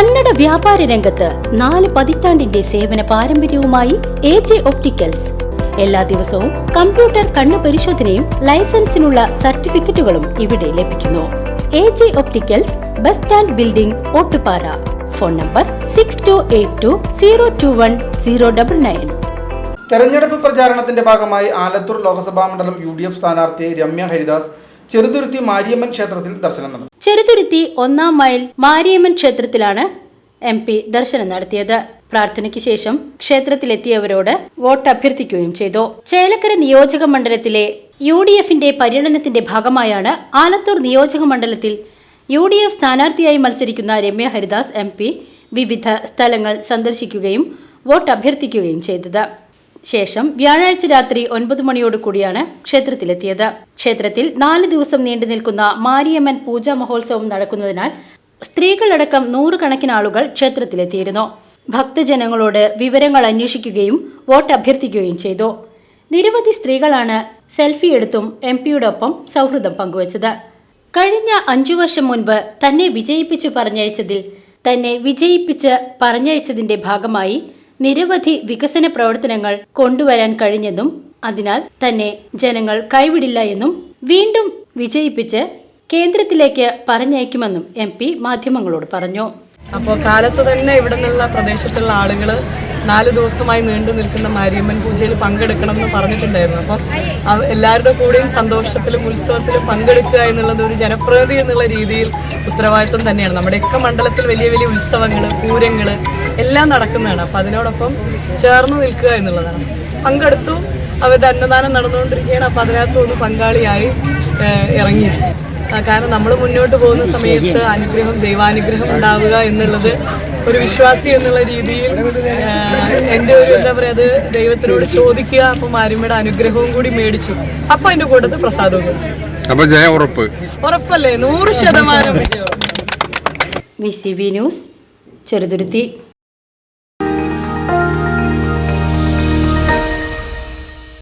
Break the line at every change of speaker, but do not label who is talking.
കന്നഡ വ്യാപാര രംഗത്ത് നാല് പതിറ്റാണ്ടിന്റെ സേവന പാരമ്പര്യവുമായി എ ജെ ഒപ്റ്റിക്കൽസ്. എല്ലാ ദിവസവും കമ്പ്യൂട്ടർ കണ്ണു പരിശോധനയും ലൈസൻസിനുള്ള സർട്ടിഫിക്കറ്റുകളും ഇവിടെ ലഭിക്കുന്നു. A J opticals bus stand building Ottupara. Phone number six two eight two zero two one zero double nine
തെരഞ്ഞെടുപ്പ് പ്രചാരണത്തിന്റെ ഭാഗമായി ആലത്തൂർ ലോക്സഭാ മണ്ഡലം യു ഡി എഫ് സ്ഥാനാർത്ഥി രമ്യ ഹരിദാസ് ചെറുതുരുത്തി മാരിയമ്മൻ ക്ഷേത്രത്തിൽ ദർശനം നടത്തി.
ചെറുതുരുത്തി ഒന്നാം മൈൽ മാരിയമ്മൻ ക്ഷേത്രത്തിലാണ് എം പി ദർശനം നടത്തിയത്. പ്രാർത്ഥനയ്ക്ക് ശേഷം ക്ഷേത്രത്തിലെത്തിയവരോട് വോട്ട് അഭ്യർത്ഥിക്കുകയും ചെയ്തു. ചേലക്കര നിയോജക മണ്ഡലത്തിലെ യു ഡി എഫിന്റെ പര്യടനത്തിന്റെ ഭാഗമായാണ് ആലത്തൂർ നിയോജക മണ്ഡലത്തിൽ യു ഡി എഫ് സ്ഥാനാർത്ഥിയായി മത്സരിക്കുന്ന രമ്യ ഹരിദാസ് എം പി വിവിധ സ്ഥലങ്ങൾ സന്ദർശിക്കുകയും വോട്ട് അഭ്യർത്ഥിക്കുകയും ചെയ്തത്. ശേഷം വ്യാഴാഴ്ച രാത്രി ഒൻപത് മണിയോട് കൂടിയാണ് ക്ഷേത്രത്തിലെത്തിയത്. ക്ഷേത്രത്തിൽ നാല് ദിവസം നീണ്ടു നിൽക്കുന്ന മാരിയമ്മൻ പൂജാ മഹോത്സവം നടക്കുന്നതിനാൽ സ്ത്രീകളടക്കം നൂറുകണക്കിന് ആളുകൾ ക്ഷേത്രത്തിലെത്തിയിരുന്നു. ഭക്തജനങ്ങളോട് വിവരങ്ങൾ അന്വേഷിക്കുകയും വോട്ട് അഭ്യർത്ഥിക്കുകയും ചെയ്തു. നിരവധി സ്ത്രീകളാണ് സെൽഫി എടുത്തും എം പിയുടെ ഒപ്പം സൗഹൃദം പങ്കുവച്ചത്. കഴിഞ്ഞ അഞ്ചു വർഷം മുൻപ് തന്നെ വിജയിപ്പിച്ചു പറഞ്ഞയച്ചതിൽ തന്നെ വിജയിപ്പിച്ച് പറഞ്ഞയച്ചതിന്റെ ഭാഗമായി നിരവധി വികസന പ്രവർത്തനങ്ങൾ കൊണ്ടുവരാൻ കഴിഞ്ഞതും അതിനാൽ തന്നെ ജനങ്ങൾ കൈവിടില്ല എന്നും വീണ്ടും വിജയിപ്പിച്ച് കേന്ദ്രത്തിലേക്ക് പറഞ്ഞയക്കുമെന്നും എം പി മാധ്യമങ്ങളോട് പറഞ്ഞു.
അപ്പോൾ കാലത്ത് തന്നെ ഇവിടെ നിന്നുള്ള പ്രദേശത്തുള്ള ആളുകൾ നാല് ദിവസമായി നീണ്ടു നിൽക്കുന്ന മാരിയമ്മൻ പൂജയിൽ പങ്കെടുക്കണം എന്ന് പറഞ്ഞിട്ടുണ്ടായിരുന്നു. അപ്പം എല്ലാവരുടെ കൂടെയും സന്തോഷത്തിലും ഉത്സവത്തിലും പങ്കെടുക്കുക എന്നുള്ളത് ഒരു ജനപ്രതിനിധി എന്നുള്ള രീതിയിൽ ഉത്തരവാദിത്വം തന്നെയാണ്. നമ്മുടെയൊക്കെ മണ്ഡലത്തിൽ വലിയ വലിയ ഉത്സവങ്ങൾ പൂരങ്ങൾ എല്ലാം നടക്കുന്നതാണ്. അപ്പം അതിനോടൊപ്പം ചേർന്ന് നിൽക്കുക എന്നുള്ളതാണ്. പങ്കെടുത്തു. അവരുടെ അന്നദാനം നടന്നുകൊണ്ടിരിക്കുകയാണ്. അപ്പം അതിനകത്ത് ഒന്ന് പങ്കാളിയായി ഇറങ്ങിയത് കാരണം നമ്മൾ മുന്നോട്ട് പോകുന്ന സമയത്ത് അനുഗ്രഹം ദൈവാനുഗ്രഹം ഉണ്ടാവുക എന്നുള്ളത് ഒരു വിശ്വാസി എന്നുള്ള രീതിയിൽ എന്റെ ഒരു എന്താ പറയുക അത് ദൈവത്തിനോട് ചോദിക്കുക. അപ്പം ആരുമയുടെ അനുഗ്രഹവും കൂടി മേടിച്ചു. അപ്പം അതിന്റെ കൂട്ടത്തിൽ പ്രസാദവും കഴിച്ചു
അപ്പൊ ജയ ഉറപ്പ്.
ഉറപ്പല്ലേ? നൂറ് ശതമാനം വിജയം.
V C V news Cheruthuruthy.